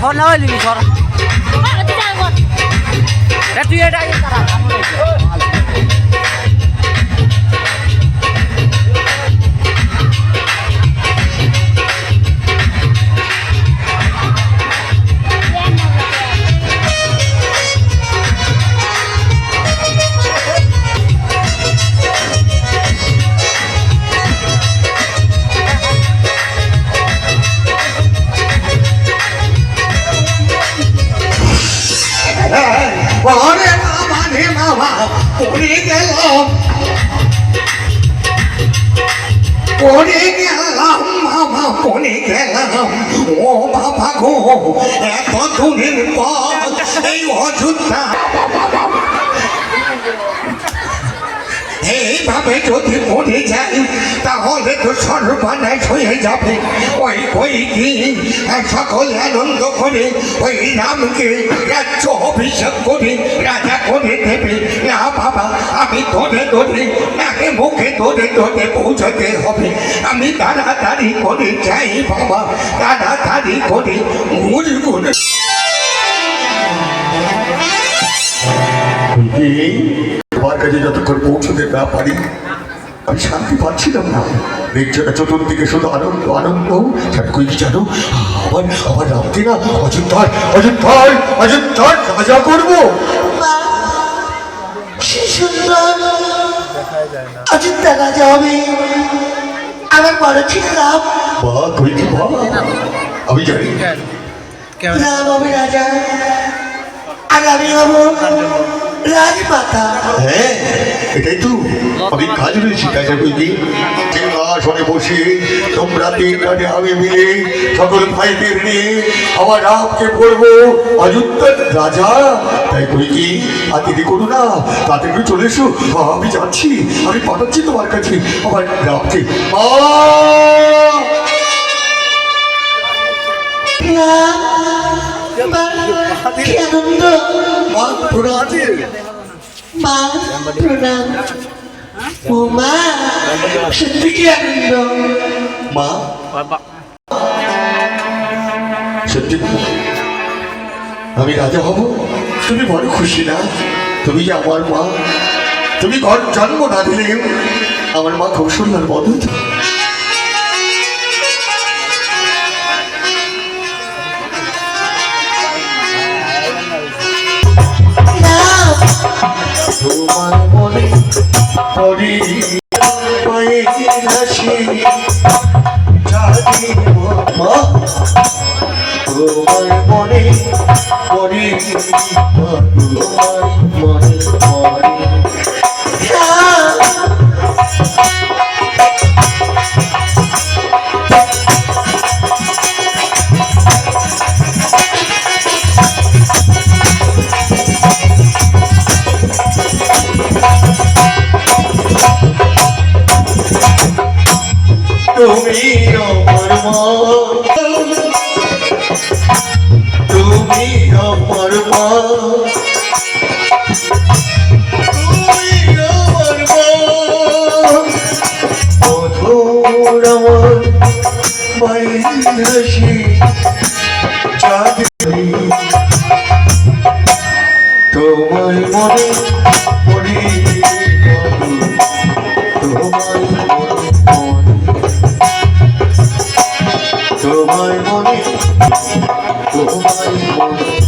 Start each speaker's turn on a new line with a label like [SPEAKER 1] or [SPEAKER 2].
[SPEAKER 1] সর না হইলি সর এ তুই এটা
[SPEAKER 2] পড়ে গেলাম বাবা পড়ে গেলাম। ও বাবা গো এত দূরের পথ এই অযোধ্যা এইভাবে যদি মরে যাই তাহলে তো সর্বনাশ হয়ে যাবে ওই ওই দিন সকল আনন্দ করে ওই রামকে রাজ্য অভিষেক করে রাজা করে দেবে না বাবা আমি ধরে ধরে নাকে মুখে ধরে ধরে পৌঁছতে হবে আমি তাড়াতাড়ি করে যাই বাবা তাড়াতাড়ি করে মূল করে
[SPEAKER 3] তোমার কাছে যতক্ষণ পৌঁছতে না পারি আমি শান্তি পাচ্ছিলাম না। দেখছটা চতুর্দিকে শুধু আনন্দ আনন্দ। কই কি জানো? আমার আমার রামকে না? অযোধ্যার অযোধ্যার অযোধ্যার রাজা করব।
[SPEAKER 4] অযোধ্যা রাজা হবে। আমার বড় ছিল রাম।
[SPEAKER 3] মা কই কি আমি জানি।
[SPEAKER 4] রাম হবে রাজা। আর আমি হব। রাজমাতা।
[SPEAKER 3] হ্যাঁ এটাই তো। আমি কাজ রয়েছি কাজে বুঝলি সিংহাসনে বসে তোমরা তিন রাজে আমি মিলে সকল ভাইদের নিয়ে আমার রামকে বলব অযোধ্যার রাজা তাই কই কি আর দিদি করো না? তাতে করে চলে এসো। আমি যাচ্ছি। আমি পাঠাচ্ছি তোমার কাছে আমার রামকে। মা!
[SPEAKER 4] রাম মা, কি আনন্দ?
[SPEAKER 3] মা প্রণাম
[SPEAKER 4] মা প্রণাম ও মা সত্যি কি আনন্দ
[SPEAKER 3] মা সত্যি আমি রাজা হব তুমি বড় খুশি না তুমি যে আমার মা তুমি ঘর জন্ম না দিলে আমার মা খুব সুন্দর তোমার মনে পড়ি পায়ে হাসি? মনে তোমার মনে পড়ি তুমি আমার মা তুমি আমার মা তুমি আমার মা মধুর আমার মায়ের তোমার মনে তোমার মনে তোমায় মনে।